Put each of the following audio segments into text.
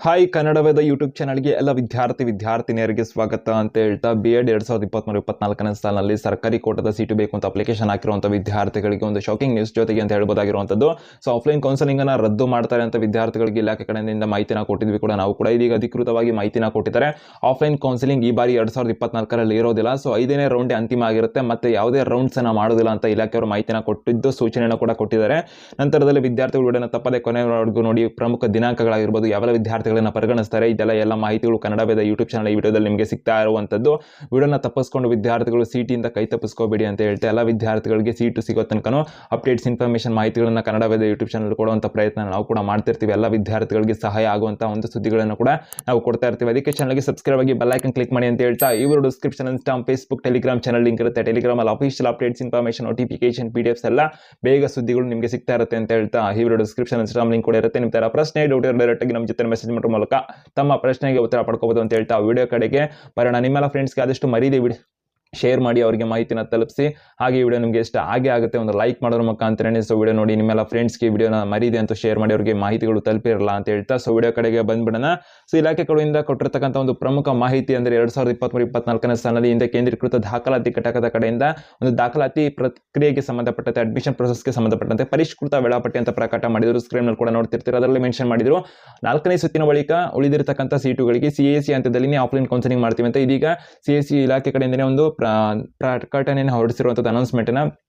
Hi Kannada Veda YouTube ಚಾನಲ್ಗೆ ಎಲ್ಲ ವಿದ್ಯಾರ್ಥಿ, ವಿದ್ಯಾರ್ಥಿನಿಯರಿಗೆ ಸ್ವಾಗತ ಅಂತ ಹೇಳ್ತಾ ಬಿ ಎಡ್ ಎರಡ್ ಸಾವಿರದ ಇಪ್ಪತ್ತ್ಮೂರು ಇಪ್ಪತ್ನಾಲ್ಕನೇ ಸಾಲಿನಲ್ಲಿ ಸರ್ಕಾರಿ ಕೋಟದ ಸೀಟು ಬೇಕು ಅಂತ ಅಪ್ಲಿಕೇಶನ್ ಹಾಕಿರುವಂಥ ವಿದ್ಯಾರ್ಥಿಗಳಿಗೆ ಒಂದು ಶಾಕಿಂಗ್ ನ್ಯೂಸ್ ಜೊತೆಗೆ ಅಂತ ಹೇಳ್ಬೋದಾಗಿರುವಂಥದ್ದು. ಸೊ ಆಫ್ಲೈನ್ ಕೌನ್ಸಲಿಂಗನ್ನು ರದ್ದು ಮಾಡ್ತಾರೆ ಅಂತ ವಿದ್ಯಾರ್ಥಿಗಳಿಗೆ ಇಲಾಖೆ ಕಡೆಯಿಂದ ಮಾಹಿತಿನ ಕೊಟ್ಟಿದ್ವಿ ಕೂಡ ನಾವು ಕೂಡ. ಇದೀಗ ಅಧಿಕೃತವಾಗಿ ಮಾಹಿತಿನ ಕೊಟ್ಟಿದ್ದಾರೆ. ಆಫ್ಲೈನ್ ಕೌನ್ಸಿಲಿಂಗ್ ಈ ಬಾರಿ ಎರಡು ಸಾವಿರದ ಇಪ್ಪತ್ನಾಲ್ಕರಲ್ಲಿ ಇರೋದಿಲ್ಲ. ಸೊ ಐದನೇ ರೌಂಡ್ ಅಂತಿಮ ಆಗಿರುತ್ತೆ. ಮತ್ತೆ ಯಾವುದೇ ರೌಂಡ್ಸನ್ನು ಮಾಡೋದಿಲ್ಲ ಅಂತ ಇಲಾಖೆಯವರು ಮಾಹಿತಿನ ಕೊಟ್ಟಿದ್ದು, ಸೂಚನೆಯನ್ನು ಕೂಡ ಕೊಟ್ಟಿದ್ದಾರೆ. ನಂತರದಲ್ಲಿ ವಿದ್ಯಾರ್ಥಿಗಳು ತಪ್ಪದೆ ಕೊನೆವರೆಗೂ ನೋಡಿ ಪ್ರಮುಖ ದಿನಾಂಕಗಳಾಗಿರ್ಬೋದು. ಯಾವೆಲ್ಲ ವಿದ್ಯಾರ್ಥಿಗಳನ್ನ ಪರಿಗಣಿಸ್ತಾರೆ. ಇದೆಲ್ಲ ಎಲ್ಲ ಮಾಹಿತಿಗಳು ಕನ್ನಡ ವೇದ ಯೂಟ್ಯೂಬ್ ಚಾನಲ್ ಈ ವಿಡಿಯೋದಲ್ಲಿ ನಿಮಗೆ ಸಿಗ್ತಾ ಇರುವಂಥದ್ದು. ವಿಡಿಯೋನ ತಪ್ಪಿಸ್ಕೊಂಡು ವಿದ್ಯಾರ್ಥಿಗಳು ಸೀಟಿಂದ ಕೈ ತಪ್ಪಿಸ್ಕೋಬೇಡಿ ಅಂತ ಹೇಳ್ತಾ ಎಲ್ಲ ವಿದ್ಯಾರ್ಥಿಗಳಿಗೆ ಸೀಟು ಸಿಗೋ ತನಕನೂ ಅಪ್ಡೇಟ್ಸ್ ಇನ್ಫಾರ್ಮೇಷನ್ ಮಾಹಿತಿಗಳನ್ನು ಕನ್ನಡ ವೇದ ಯೂಟ್ಯೂಬ್ ಚಾನಲ್ ಕೊಡುವಂಥ ಪ್ರಯತ್ನ ನಾವು ಕೂಡ ಮಾಡ್ತಿರ್ತೀವಿ. ಎಲ್ಲ ವಿದ್ಯಾರ್ಥಿಗಳಿಗೆ ಸಹಾಯ ಆಗುವಂಥ ಒಂದು ಸುದ್ದಿಗಳನ್ನು ಕೂಡ ನಾವು ಕೊಡ್ತಾ ಇರ್ತೀವಿ. ಅದಕ್ಕೆ ಚಾನಲ್ಗೆ ಸಬ್ಸ್ಕ್ರೈಬ್ ಆಗಿ ಬೆಲ್ಲೈಕನ್ ಕ್ಲಿಕ್ ಮಾಡಿ ಅಂತ ಹೇಳ್ತಾ ಇವರು description Instagram Facebook Telegram channel link ಇರುತ್ತೆ. ಟೆಲಿಗ್ರಾಮಲ್ಲಿ official updates information notification P D Fs ಎಲ್ಲ ಬೇಗ ಸುದ್ದಿಗಳು ನಿಮಗೆ ಸಿಗ್ತಾ ಇರುತ್ತೆ ಅಂತ ಹೇಳ್ತಾ ಈ ವಿಡಿಯೋ ಡಿಸ್ಕ್ರಿಪ್ಷನ್ ಇನ್ಸ್ಟಾಮ್ ಲಿಂಕ್ ಕೂಡ ಇರುತ್ತೆ. ನಿಮ್ಮ ಪ್ರಶ್ನೆ ಡೌಟ್ ಡೈರೆಕ್ಟ್ ಆಗಿ ನಮ್ಮ ಜೊತೆ ಮೆಸೇಜ್ ಮಾಡೋ ಮೂಲಕ ತಮ್ಮ ಪ್ರಶ್ನೆಗೆ ಉತ್ತರ ಪಡ್ಕೋಬಹುದು ಅಂತ ಹೇಳ್ತಾ ವಿಡಿಯೋ ಕಡೆಗೆ. ಬರೋಣ, ನಿಮ್ಮೆಲ್ಲ ಫ್ರೆಂಡ್ಸ್ಗೆ ಆದಷ್ಟು ಮರೀದಿ ಬಿಡಿ. ಶೇರ್ ಮಾಡಿ ಅವರಿಗೆ ಮಾಹಿತಿನ ತಲುಪಿಸಿ, ಹಾಗೆ ಈ ವಿಡಿಯೋ ನಿಮಗೆ ಇಷ್ಟ ಹಾಗೆ ಆಗುತ್ತೆ, ಒಂದು ಲೈಕ್ ಮಾಡೋರ ಮುಖಾಂತರನೇ ಸೊ ವಿಡಿಯೋ ನೋಡಿ, ನಿಮ್ಮೆಲ್ಲ ಫ್ರೆಂಡ್ಸ್ಗೆ ವಿಡಿಯೋನ ಮರಿದೆ ಅಂತ ಶೇರ್ ಮಾಡಿ ಅವರಿಗೆ ಮಾಹಿತಿಗಳು ತಲುಪಿರಲ್ಲ ಅಂತ ಹೇಳ್ತಾ ಸೊ ವಿಡಿಯೋ ಕಡೆಗೆ ಬಂದ್ಬಿಡೋಣ. ಸೊ ಇಲಾಖೆ ಕಡೆಯಿಂದ ಕೊಟ್ಟಿರ್ತಕ್ಕಂಥ ಒಂದು ಪ್ರಮುಖ ಮಾಹಿತಿ ಅಂದರೆ ಎರಡು ಸಾವಿರದ ಇಪ್ಪತ್ತ್ಮೂರು ಇಪ್ಪತ್ನಾಲ್ಕನೇ ಸಾಲಿನಲ್ಲಿ ಹಿಂದೆ ಕೇಂದ್ರೀಕೃತ ದಾಖಲಾತಿ ಘಟಕದ ಕಡೆಯಿಂದ ಒಂದು ದಾಖಲಾತಿ ಪ್ರಕ್ರಿಯೆಗೆ ಸಂಬಂಧಪಟ್ಟಂತೆ ಅಡ್ಮಿಷನ್ ಪ್ರೊಸೆಸ್ಗೆ ಸಂಬಂಧಪಟ್ಟಂತೆ ಪರಿಷ್ಕೃತ ವೇಳಾಪಟ್ಟಿ ಅಂತ ಪ್ರಕಟ ಮಾಡಿದರು. ಸ್ಕ್ರೀನಲ್ಲಿ ಕೂಡ ನೋಡ್ತಿರ್ತೀರ, ಅದರಲ್ಲಿ ಮೆನ್ಷನ್ ಮಾಡಿದರು. ನಾಲ್ಕನೇ ಸುತ್ತಿನ ಬಳಿಕ ಉಳಿದಿರತಕ್ಕಂಥ ಸೀಟುಗಳಿಗೆ ಸಿ ಎ ಸಿ ಹಂತದಲ್ಲಿ ಆಫ್ಲೈನ್ ಕೌನ್ಸಿಲಿಂಗ್ ಮಾಡ್ತೀವಿ ಅಂತ ಇದೀಗ ಸಿ ಎ ಸಿ ಇಲಾಖೆ ಕಡೆಯಿಂದನೇ ಒಂದು ಪ್ರ- ಪ್ರಕಟಣೆಯನ್ನು ಹೊರಡಿಸಿರುವಂಥದ್ದು ಅನೌನ್ಸ್ಮೆಂಟನ್ನು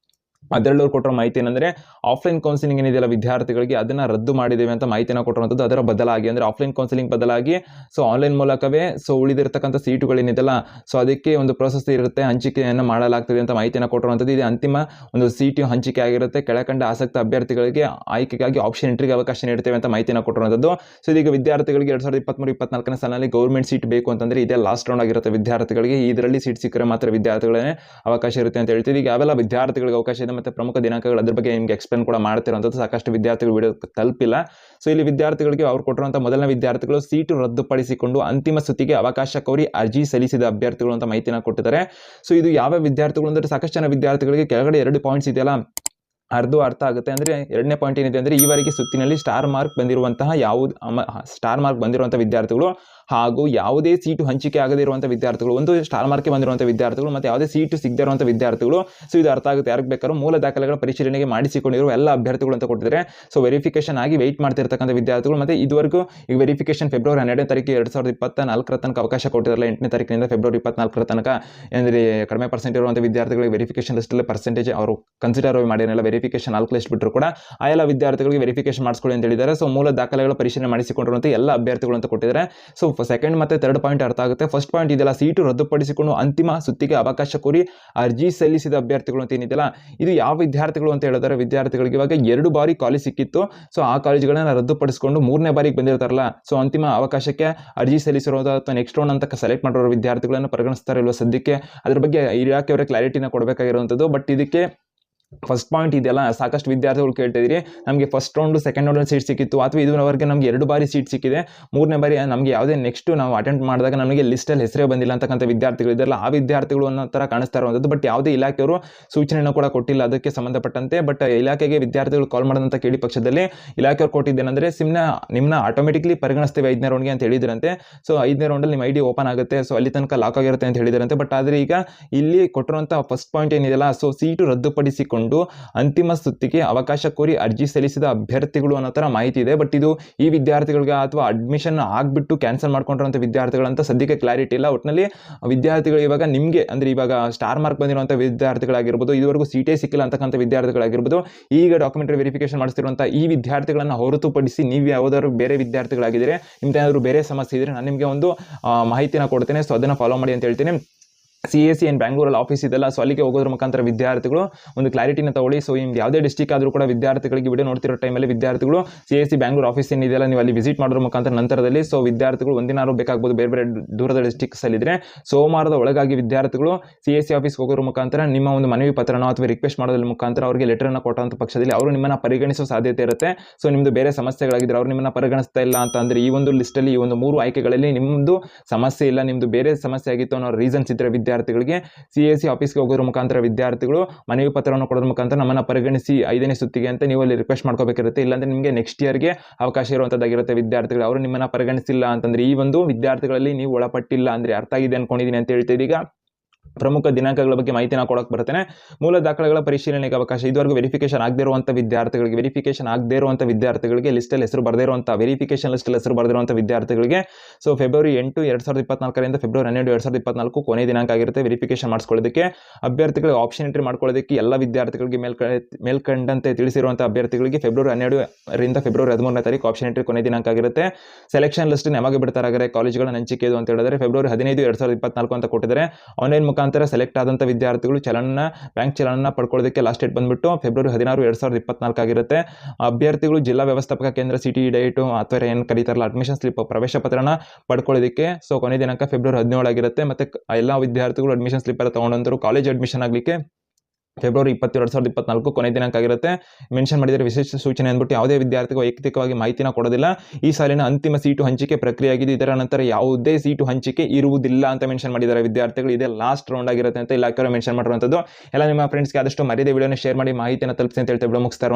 ಅದರಲ್ಲೂ ಕೊಟ್ಟಿರೋ ಮಾಹಿತಿ ಏನಂದ್ರೆ ಆಫ್ಲೈನ್ ಕೌನ್ಸಿಲಿಂಗ್ ಏನಿದೆಯಲ್ಲ ವಿದ್ಯಾರ್ಥಿಗಳಿಗೆ, ಅದನ್ನು ರದ್ದು ಮಾಡಿದ್ದೇವೆ ಅಂತ ಮಾಹಿತಿನ ಕೊಟ್ಟಿರುವಂಥದ್ದು ಅದರ ಬದಲಾಗಿ. ಅಂದರೆ ಆಫ್ಲೈನ್ ಕೌನ್ಸಿಲಿಂಗ್ ಬದಲಾಗಿ ಸೊ ಆನ್ಲೈನ್ ಮೂಲಕವೇ ಸೊ ಉಳಿದಿರತಕ್ಕಂಥ ಸೀಟುಗಳೇನಿದೆಯಲ್ಲ ಸೊ ಅದಕ್ಕೆ ಒಂದು ಪ್ರೊಸೆಸ್ ಇರುತ್ತೆ, ಹಂಚಿಕೆಯನ್ನು ಮಾಡಲಾಗ್ತದೆ ಅಂತ ಮಾಹಿತಿಯನ್ನು ಕೊಟ್ಟಿರುವಂಥದ್ದು. ಇದು ಅಂತಿಮ ಒಂದು ಸೀಟು ಹಂಚಿಕೆ ಆಗಿರುತ್ತೆ. ಕೆಳಕಂಡ ಆಸಕ್ತ ಅಭ್ಯರ್ಥಿಗಳಿಗೆ ಆಯ್ಕೆಗಾಗಿ ಆಪ್ಷನ್ ಎಂಟ್ರಿಗೆ ಅವಕಾಶ ನೀಡ್ತೇವೆ ಅಂತ ಮಾಹಿತಿನ ಕೊಟ್ಟಿರುವಂಥದ್ದು. ಸೊ ಇದೀಗ ವಿದ್ಯಾರ್ಥಿಗಳಿಗೆ ಎರಡು ಸಾವಿರದ ಇಪ್ಪತ್ತ್ಮೂರು ಇಪ್ಪತ್ನಾಲ್ಕನೇ ಸಾಲಿನಲ್ಲಿ ಗೌರ್ಮೆಂಟ್ ಸೀಟ್ ಬೇಕು ಅಂತಂದರೆ ಇದೇ ಲಾಸ್ಟ್ ರೌಂಡ್ ಆಗಿರುತ್ತೆ ವಿದ್ಯಾರ್ಥಿಗಳಿಗೆ. ಇದರಲ್ಲಿ ಸೀಟ್ ಸಿಕ್ಕರೆ ಮಾತ್ರ ವಿದ್ಯಾರ್ಥಿಗಳೇ ಅವಕಾಶ ಇರುತ್ತೆ ಅಂತ ಹೇಳ್ತೀವಿ. ಈಗ ಯಾವೆಲ್ಲ ವಿದ್ಯಾರ್ಥಿಗಳಿಗೆ ಅವಕಾಶ ಇದೆ ಮತ್ತು ಪ್ರಮುಖ ದಿನಾಂಕಗಳು ಅದ್ರ ಬಗ್ಗೆ ನಿಮಗೆ ಎಕ್ಸ್ಪ್ಲೇನ್ ಕೂಡ ಮಾಡ್ತಿರೋಂಥದ್ದು ಸಾಕಷ್ಟು ವಿದ್ಯಾರ್ಥಿಗಳು ವಿಡಿಯೋ ತಲುಪಿಲ್ಲ. ಸೊ ಇಲ್ಲಿ ವಿದ್ಯಾರ್ಥಿಗಳಿಗೆ ಅವ್ರು ಕೊಟ್ಟಿರುವಂಥ ಮೊದಲನೇ ವಿದ್ಯಾರ್ಥಿಗಳು ಸೀಟು ರದ್ದುಪಡಿಸಿಕೊಂಡು ಅಂತಿಮ ಸುತ್ತಿಗೆ ಅವಕಾಶ ಕೋರಿ ಅರ್ಜಿ ಸಲ್ಲಿಸಿದ ಅಭ್ಯರ್ಥಿಗಳು ಅಂತ ಮಾಹಿತಿನ ಕೊಟ್ಟಿದ್ದಾರೆ. ಸೊ ಇದು ಯಾವ ವಿದ್ಯಾರ್ಥಿಗಳು ಅಂದರೆ ಸಾಕಷ್ಟು ಜನ ವಿದ್ಯಾರ್ಥಿಗಳಿಗೆ ಕೆಳಗಡೆ ಎರಡು ಪಾಯಿಂಟ್ಸ್ ಇದೆಯಲ್ಲ? ಅರ್ಧ ಅರ್ಥ ಆಗುತ್ತೆ ಅಂದರೆ ಎರಡನೇ ಪಾಯಿಂಟ್ ಏನಿದೆ ಅಂದರೆ ಈವರೆಗೆ ಸುತ್ತಿನಲ್ಲಿ ಸ್ಟಾರ್ ಮಾರ್ಕ್ ಬಂದಿರುವಂತಹ ಯಾವುದು ಸ್ಟಾರ್ ಮಾರ್ಕ್ ಬಂದಿರುವಂಥ ವಿದ್ಯಾರ್ಥಿಗಳು ಹಾಗೂ ಯಾವುದೇ ಸೀಟು ಹಂಚಿಕೆ ಆಗದೇ ಇರುವಂಥ ವಿದ್ಯಾರ್ಥಿಗಳು, ಒಂದು ಸ್ಟಾರ್ ಮಾರ್ಕೆ ಬಂದಿರುವಂಥ ವಿದ್ಯಾರ್ಥಿಗಳು ಮತ್ತು ಯಾವುದೇ ಸೀಟು ಸಿಗದೇ ವಿದ್ಯಾರ್ಥಿಗಳು, ಸೊ ಇದು ಅರ್ಥ ಆಗುತ್ತೆ. ಯಾರಿಗೆ ಬೇಕಾದ್ರೂ ಮೂಲ ದಾಖಲೆಗಳ ಪರಿಶೀಲನೆಗೆ ಮಾಡಿಸಿಕೊಂಡಿರುವ ಎಲ್ಲ ಅಭ್ಯರ್ಥಿಗಳು ಅಂತ ಕೊಟ್ಟಿದ್ದಾರೆ. ಸೊ ವೆರಿಫಿಕೇಶನ್ ಆಗಿ ವೆಯ್ಟ್ ಮಾಡ್ತಿರ್ತಕ್ಕಂಥ ವಿದ್ಯಾರ್ಥಿಗಳು ಮತ್ತು ಇದುವರೆಗೂ ಈಗ ವೆರಿಫಿಕೇಶನ್ ಫೆಬ್ರವರಿ ಹನ್ನೆರಡನೇ ತಾರೀಕು ಎರಡು ಸಾವಿರದ ಇಪ್ಪತ್ತ ನಾಲ್ಕರ ತನಕ ಅವಕಾಶ ಕೊಟ್ಟಿರಲ್ಲ ಎಂಟನೇ ತಾರೀಕಿನಿಂದ ಫೆಬ್ರವರಿ ಇಪ್ಪತ್ನಾಲ್ಕರ ತನಕ. ಅಂದರೆ ಕಡಿಮೆ ಪರ್ಸೆಂಟ್ ಇರುವಂಥ ವಿದ್ಯಾರ್ಥಿಗಳಿಗೆ ವೆರಿಫಿಕೇಶನ್ ಲಿಸ್ಟಲ್ಲಿ ಪರ್ಸೆಂಟೇಜ್ ಅವರು ಕನ್ಸಿಡರ್ ಮಾಡಿರಲ್ಲ ವೆರಿಫಿಕೇಶನ್ ನಾಲ್ಕು ಲಿಸ್ಟ್ ಬಿಟ್ಟರು ಕೂಡ ಆ ಎಲ್ಲ ವಿದ್ಯಾರ್ಥಿಗಳಿಗೆ ವೆರಿಫಿಕೇಶನ್ ಮಾಡಿಸ್ಕೊಳ್ಳಿ ಅಂತ ಹೇಳಿದ್ದಾರೆ. ಸೊ ಮೂಲ ದಾಖಲೆಗಳ ಪರಿಶೀಲನೆ ಮಾಡಿಸಿಕೊಂಡಿರುವಂಥ ಎಲ್ಲ ಅಭ್ಯರ್ಥಿಗಳು ಅಂತ ಕೊಟ್ಟಿದ್ದಾರೆ. ಸೊ ಸೆಕೆಂಡ್ ಮತ್ತು ತರ್ಡ್ ಪಾಯಿಂಟ್ ಅರ್ಥ ಆಗುತ್ತೆ. ಫಸ್ಟ್ ಪಾಯಿಂಟ್ ಇದೆಲ್ಲ ಸೀಟು ರದ್ದುಪಡಿಸಿಕೊಂಡು ಅಂತಿಮ ಸುತ್ತಿಗೆ ಅವಕಾಶ ಕೋರಿ ಅರ್ಜಿ ಸಲ್ಲಿಸಿದ ಅಭ್ಯರ್ಥಿಗಳು ಅಂತ ಏನಿದೆಯಲ್ಲ, ಇದು ಯಾವ ವಿದ್ಯಾರ್ಥಿಗಳು ಅಂತ ಹೇಳಿದ್ರೆ ವಿದ್ಯಾರ್ಥಿಗಳಿಗೆ ಇವಾಗ ಎರಡು ಬಾರಿ ಕಾಲೇಜ್ ಸಿಕ್ಕಿತ್ತು. ಸೊ ಆ ಕಾಲೇಜ್ಗಳನ್ನ ರದ್ದುಪಡಿಸಿಕೊಂಡು ಮೂರನೇ ಬಾರಿಗೆ ಬಂದಿರ್ತಾರಲ್ಲ ಸೊ ಅಂತಿಮ ಅವಕಾಶಕ್ಕೆ ಅರ್ಜಿ ಸಲ್ಲಿಸಿರೋದು ಅಥವಾ ನೆಕ್ಸ್ಟ್ ರೌಂಡ್ ಅಂತ ಸೆಲೆಕ್ಟ್ ಮಾಡಿರೋ ವಿದ್ಯಾರ್ಥಿಗಳನ್ನು ಪರಿಗಣಿಸ್ತಾರೆ ಇಲ್ವಾ ಸದ್ಯಕ್ಕೆ, ಅದ್ರ ಬಗ್ಗೆ ಇಲಾಖೆಯವರ ಕ್ಲಾರಿಟಿನ ಕೊಡಬೇಕಾಗಿರುವಂಥದ್ದು ಬಟ್ ಇದಕ್ಕೆ ಫಸ್ಟ್ ಪಾಯಿಂಟ್ ಇದೆಯಲ್ಲ, ಸಾಕಷ್ಟು ವಿದ್ಯಾರ್ಥಿಗಳು ಕೇಳ್ತಿದ್ರಿ ನಮಗೆ first round second round seat ಸಿಕ್ಕಿತ್ತು. ಅಥವಾ ಇದುವರೆಗೆ ನಮಗೆ ಎರಡು ಬಾರಿ ಸೀಟ್ ಸಿಕ್ಕಿದೆ. ಮೂರನೇ ಬಾರಿ ನಮಗೆ ಯಾವುದೇ ನೆಕ್ಸ್ಟ್ ನಾವು ಅಟೆಂಡ್ ಮಾಡಿದಾಗ ನಮಗೆ ಲಿಸ್ಟಲ್ಲಿ ಹೆಸರೇ ಬಂದಿಲ್ಲ ಅಂತಕ್ಕಂಥ ವಿದ್ಯಾರ್ಥಿಗಳು ಇದೆಲ್ಲ ಆ ವಿದ್ಯಾರ್ಥಿಗಳು ಅನ್ನೋ ಥರ ಕಾಣಿಸ್ತಾ ಇರುವಂಥದ್ದು. ಬಟ್ ಯಾವುದೇ ಇಲಾಖೆಯವರು ಸೂಚನೆಯನ್ನು ಕೂಡ ಕೊಟ್ಟಿಲ್ಲ. ಅದಕ್ಕೆ ಸಂಬಂಧಪಟ್ಟಂತೆ ಬಟ್ ಇಲಾಖೆಗೆ ವಿದ್ಯಾರ್ಥಿಗಳು ಕಾಲ್ ಮಾಡೋದಂತ ಕೇಳಿ ಪಕ್ಷದಲ್ಲಿ ಇಲಾಖೆಯವರು ಕೊಟ್ಟಿದ್ದೇನೆಂದರೆ, ಸಿಮ್ನ ನಿಮ್ಮನ್ನ ಆಟೋಮೆಟಿಕ್ಲಿ ಪರಿಗಣಿಸ್ತೇವೆ ಐದನೇ ರೌಂಡ್ಗೆ ಅಂತ ಹೇಳಿದ್ರಂತೆ. ಸೊ ಐದನೇ ರೌಂಡಲ್ಲಿ ನಿಮ್ಮ ಐ ಡಿ ಓಪನ್ ಆಗುತ್ತೆ. ಸೊ ಅಲ್ಲಿ ತನಕ ಲಾಕ್ ಆಗಿರುತ್ತೆ ಅಂತ ಹೇಳಿದ್ರಂತೆ. ಬಟ್ ಆದರೆ ಈಗ ಇಲ್ಲಿ ಕೊಟ್ಟಿರುವಂಥ ಫಸ್ಟ್ ಪಾಯಿಂಟ್ ಏನಿದೆಯಲ್ಲ ಸೊ ಸೀಟು ರದ್ದುಪಡಿಸಿಕೊಂಡು ಅಂತಿಮ ಸುತ್ತಿಗೆ ಅವಕಾಶ ಕೋರಿ ಅರ್ಜಿ ಸಲ್ಲಿಸಿದ ಅಭ್ಯರ್ಥಿಗಳು ಅನ್ನೋ ಥರ ಮಾಹಿತಿ ಇದೆ. ಬಟ್ ಇದು ಈ ವಿದ್ಯಾರ್ಥಿಗಳಿಗೆ ಅಥವಾ ಅಡ್ಮಿಷನ್ ಆಗಿಬಿಟ್ಟು ಕ್ಯಾನ್ಸಲ್ ಮಾಡ್ಕೊಂಡಿರೋಂಥ ವಿದ್ಯಾರ್ಥಿಗಳಂತ ಸದ್ಯಕ್ಕೆ ಕ್ಲಾರಿಟಿ ಇಲ್ಲ. ಒಟ್ಟಿನಲ್ಲಿ ವಿದ್ಯಾರ್ಥಿಗಳು ಇವಾಗ ನಿಮಗೆ ಅಂದರೆ ಇವಾಗ ಸ್ಟಾರ್ ಮಾರ್ಕ್ ಬಂದಿರುವಂಥ ವಿದ್ಯಾರ್ಥಿಗಳಾಗಿರ್ಬೋದು, ಇದುವರೆಗೂ ಸೀಟೇ ಸಿಕ್ಕಿಲ್ಲ ಅಂತಕ್ಕಂಥ ವಿದ್ಯಾರ್ಥಿಗಳಾಗಿರ್ಬೋದು, ಈಗ ಡಾಕ್ಯುಮೆಂಟರಿ ವೆರಿಫಿಕೇಶನ್ ಮಾಡಿಸ್ತಿರುವಂಥ ಈ ವಿದ್ಯಾರ್ಥಿಗಳನ್ನು ಹೊರತುಪಡಿಸಿ ನೀವು ಯಾವುದಾದ್ರು ಬೇರೆ ವಿದ್ಯಾರ್ಥಿಗಳಾಗಿದ್ದರೆ, ನಿಮ್ದು ಬೇರೆ ಸಮಸ್ಯೆ ಇದ್ದರೆ ನಾನು ನಿಮಗೆ ಒಂದು ಮಾಹಿತಿನ ಕೊಡ್ತೇನೆ. ಸೊ ಅದನ್ನು ಫಾಲೋ ಮಾಡಿ ಅಂತ ಹೇಳ್ತೀನಿ. ಸಿ ಎ ಸಿ ಏನು ಬ್ಯಾಂಗ್ಳೂರಲ್ಲಿ ಆಫೀಸ್ ಇದೆಲ್ಲ ಸೊ ಅಲ್ಲಿಗೆ ಹೋಗೋದ್ರ ಮುಖಾಂತರ ವಿದ್ಯಾರ್ಥಿಗಳು ಒಂದು ಕ್ಲಾರಿಟಿನ ತಗೊಳ್ಳಿ. ಸೊ ನಿಮ್ಗೆ ಯಾವುದೇ ಡಿಸ್ಟಿಕ್ ಆದರೂ ಕೂಡ ವಿದ್ಯಾರ್ಥಿಗಳಿಗೆ ವಿಡಿಯೋ ನೋಡ್ತಿರೋ ಟೈಮಲ್ಲಿ ವಿದ್ಯಾರ್ಥಿಗಳು C A C Bangalore office ಏನಿದೆಯಲ್ಲ, ನೀವು ಅಲ್ಲಿ ವಿಸಿಟ್ ಮಾಡೋದ್ರ ಮುಖಾಂತರ ನಂತರದಲ್ಲಿ ಸೊ ವಿದ್ಯಾರ್ಥಿಗಳು ಒಂದಿನಾರು ಬೇಕಾಗ್ಬೋದು ಬೇರೆ ಬೇರೆ ದೂರದ ಡಿಸ್ಟಿಕ್ಸಲ್ಲಿದ್ದರೆ ಸೋಮವಾರದ ಒಳಗಾಗಿ ವಿದ್ಯಾರ್ಥಿಗಳು ಸಿ ಎ ಸಿ ಆಫೀಸ್ಗೆ ಹೋಗೋದ್ರ ಮುಖಾಂತರ ನಿಮ್ಮ ಒಂದು ಮನವಿ ಪತ್ರನೋ ಅಥವಾ ರಿಕ್ವೆಸ್ಟ್ ಮಾಡೋದ್ರ ಮುಖಾಂತರ ಅವರಿಗೆ ಲೆಟರನ್ನು ಕೊಟ್ಟಂಥ ಪಕ್ಷದಲ್ಲಿ ಅವರು ನಿಮ್ಮನ್ನು ಪರಿಗಣಿಸೋ ಸಾಧ್ಯತೆ ಇರುತ್ತೆ. ಸೊ ನಿಮ್ಮದು ಬೇರೆ ಸಮಸ್ಯೆಗಳಾಗಿದ್ದರೆ ಅವರು ನಿಮ್ಮನ್ನು ಪರಿಗಣಿಸ್ತಾ ಇಲ್ಲ ಅಂತ ಅಂದರೆ ಈ ಒಂದು ಲಿಸ್ಟಲ್ಲಿ ಈ ಒಂದು ಮೂರು ಆಯ್ಕೆಗಳಲ್ಲಿ ನಿಮ್ಮದು ಸಮಸ್ಯೆ ಇಲ್ಲ ನಿಮ್ಮದು ಬೇರೆ ಸಮಸ್ಯೆ ಆಗಿತ್ತು ಅನ್ನೋ ರೀಸನ್ಸ್ ಇದ್ದರೆ ವಿದ್ಯಾರ್ಥಿ ವಿದ್ಯಾರ್ಥಿಗಳಿಗೆ ಸಿ ಎ ಸಿ ಆಫೀಸ್ಗೆ ಹೋಗೋದ್ರ ಮುಖಾಂತರ ವಿದ್ಯಾರ್ಥಿಗಳು ಮನವಿ ಪತ್ರವನ್ನು ಕೊಡೋದ್ರ ಮುಖಾಂತರ ನಮ್ಮನ್ನು ಪರಿಗಣಿಸಿ ಐದನೇ ಸುತ್ತಿಗೆ ಅಂತ ನೀವು ಅಲ್ಲಿ ರಿಕ್ವೆಸ್ಟ್ ಮಾಡ್ಕೋಬೇಕಿರುತ್ತೆ ಇಲ್ಲಾಂದ್ರೆ ನಿಮಗೆ ನೆಕ್ಸ್ಟ್ ಇಯರ್ಗೆ ಅವಕಾಶ ಇರುವಂಥದ್ದಾಗಿರುತ್ತೆ ವಿದ್ಯಾರ್ಥಿಗಳು. ಅವರು ನಿಮ್ಮನ್ನು ಪರಿಗಣಿಸಿಲ್ಲ ಅಂತಂದ್ರೆ ಈ ಒಂದು ವಿದ್ಯಾರ್ಥಿಗಳಲ್ಲಿ ನೀವು ಒಳಪಟ್ಟಿಲ್ಲ ಅಂದರೆ ಅರ್ಥ ಆಗಿದೆ ಅಂದ್ಕೊಂಡಿದ್ದೀನಿ ಅಂತ ಹೇಳ್ತಿದ್ದೀಗ ಪ್ರಮುಖ ದಿನಾಂಕಗಳ ಬಗ್ಗೆ ಮಾಹಿತಿನ ಕೊಡಕ್ಕೆ ಬರ್ತೇನೆ. ಮೂಲ ದಾಖಲೆಗಳ ಪರಿಶೀಲನೆಗೆ ಅವಕಾಶ. ಇದುವರೆಗೂ ವೆರಿಫಿಕೇಶನ್ ಆಗದೇ ಇರುವಂಥ ವಿದ್ಯಾರ್ಥಿಗಳಿಗೆ ವೆರಿಫಿಕೇಶನ್ ಆಗದೇ ಇರುವಂಥ ವಿದ್ಯಾರ್ಥಿಗಳಿಗೆ ಲಿಸ್ಟಲ್ಲಿ ಹೆಸರು ಬರದೇ ವೆರಿಫಿಕೇಶನ್ ಲಿಸ್ಟಲ್ಲಿ ಹೆಸರು ಬರೆದಿರುವಂಥ ವಿದ್ಯಾರ್ಥಿಗಳಿಗೆ ಸೊ ಫೆಬ್ರವರಿ ಎಂಟು ಎರಡು ಸಾವಿರದ ಇಪ್ಪತ್ನಾಲ್ಕರಿಂದ ಫೆಬ್ರವರಿ ಹನ್ನೆರಡು ಎರಡು ಸಾವಿರದ ಇಪ್ಪತ್ನಾಲ್ಕು ಕೊನೆ ದಿನಾಂಕ ಆಗಿರುತ್ತೆ ವೆರಿಫಿಕೇಶನ್ ಮಾಡಿಸ್ಕೊಳ್ಳೋದಕ್ಕೆ. ಅಭ್ಯರ್ಥಿಗಳಿಗೆ ಆಪ್ಷನ್ ಎಂಟ್ರಿ ಮಾಡ್ಕೊಳ್ಳೋದಕ್ಕೆ ಎಲ್ಲ ವಿದ್ಯಾರ್ಥಿಗಳಿಗೆ ಮೇಲ್ಕ, ಮೇಲ್ಕಂಡಂತೆ ತಿಳಿಸಿರುವಂಥ ಅಭ್ಯರ್ಥಿಗಳಿಗೆ ಫೆಬ್ರವರಿ ಹನ್ನೆರಡರಿಂದ ಫೆಬ್ರವರಿ ಹದಿಮೂರನೇ ತಾರೀಕು ಆಪ್ಷನ್ ಎಂಟ್ರಿ ಕೊನೆ ದಿನಾಂಕ ಆಗಿರುತ್ತೆ. ಸೆಲೆಕ್ಷನ್ ಲಿಸ್ಟ್ ಯಾವಾಗ ಬಿಡ್ತಾರೆ ಕಾಲೇಜ್ಗಳ ಹಂಚಿಕೆ ಅಂತ ಹೇಳಿದ್ರೆ ಫೆಬ್ರವರಿ ಹದಿನೈದು ಎರಡು ಸಾವಿರದ ಇಪ್ಪತ್ನಾಲ್ಕು ಅಂತ ಕೊಟ್ಟಿದ್ದಾರೆ. ಆನ್ಲೈನ್ ಮುಖಾಂತರ ಸೆಲೆಕ್ಟ್ ಆದಂಥ ವಿದ್ಯಾರ್ಥಿಗಳು ಚಲನ ಬ್ಯಾಂಕ್ ಚಲನನ್ನ ಪಡ್ಕೊಳ್ಳೋದಕ್ಕೆ ಲಾಸ್ಟ್ ಡೇಟ್ ಬಂದ್ಬಿಟ್ಟು ಫೆಬ್ರವರಿ ಹದಿನಾರು, ಎರಡು ಸಾವಿರದ ಇಪ್ಪತ್ನಾಲ್ಕು ಆಗಿರುತ್ತೆ. ಅಭ್ಯರ್ಥಿಗಳು ಜಿಲ್ಲಾ ವ್ಯವಸ್ಥಾಪಕ ಕೇಂದ್ರ ಸಿಟಿ ಡೇಟು ಅಥವಾ ಏನು ಕರೀತಾರಲ್ಲ ಅಡ್ಮಿಷನ್ ಸ್ಲಿಪ್ ಪ್ರವೇಶ ಪತ್ರನ ಪಡ್ಕೊಳ್ಳೋದಕ್ಕೆ. ಸೊ ಕೊನೆ ದಿನಾಂಕ ಫೆಬ್ರವರಿ ಹದಿನೇಳು ಆಗಿರುತ್ತೆ ಮತ್ತು ಎಲ್ಲ ವಿದ್ಯಾರ್ಥಿಗಳು ಅಡ್ಮಿಷನ್ ಸ್ಲಿಪ್ ಎಲ್ಲ ತೊಗೊಂಡಂತರು ಕಾಲೇಜ್ ಅಡ್ಮಿಷನ್ ಆಗಲಿಕ್ಕೆ ಫೆಬ್ರವರಿ ಇಪ್ಪತ್ತೆರಡು ಸಾವಿರದ ಇಪ್ಪತ್ನಾಲ್ಕು ಕೊನೆ ದಿನಾಂಕ ಆಗಿರುತ್ತೆ ಮೆನ್ಷನ್ ಮಾಡಿದರೆ ವಿಶೇಷ ಸೂಚನೆ ಅಂದ್ಬಿಟ್ಟು ಯಾವುದೇ ವಿದ್ಯಾರ್ಥಿಗೆ ವೈಯಕ್ತಿಕವಾಗಿ ಮಾಹಿತಿನ ಕೊಡೋದಿಲ್ಲ. ಈ ಸಾಲಿನ ಅಂತಿಮ ಸೀಟು ಹಂಚಿಕೆ ಪ್ರಕ್ರಿಯೆ ಆಗಿದೆ ಇದರ ನಂತರ ಯಾವುದೇ ಸೀಟು ಹಂಚಿಕೆ ಇರುವುದಿಲ್ಲ ಅಂತ ಮೆನ್ಷನ್ ಮಾಡಿದ್ದಾರೆ ವಿದ್ಯಾರ್ಥಿಗಳು. ಇದೇ ಲಾಸ್ಟ್ ರೌಂಡ್ ಆಗಿರುತ್ತೆ ಅಂತ ಇಲಾಖೆಯವರು ಮೆನ್ಷನ್ ಮಾಡಿರುವಂಥದ್ದು. ಎಲ್ಲ ನಿಮ್ಮ ಫ್ರೆಂಡ್ಸ್ಗೆ ಆದಷ್ಟು ಮರ್ಯಾದೆ ವಿಡಿಯೋನ ಶೇರ್ ಮಾಡಿ ಮಾಹಿತಿಯನ್ನು ತಲುಪಿಸಿ ಅಂತ ಹೇಳ್ತಾ ವಿಡಿಯೋ ಮುಗಿಸ್ತಾ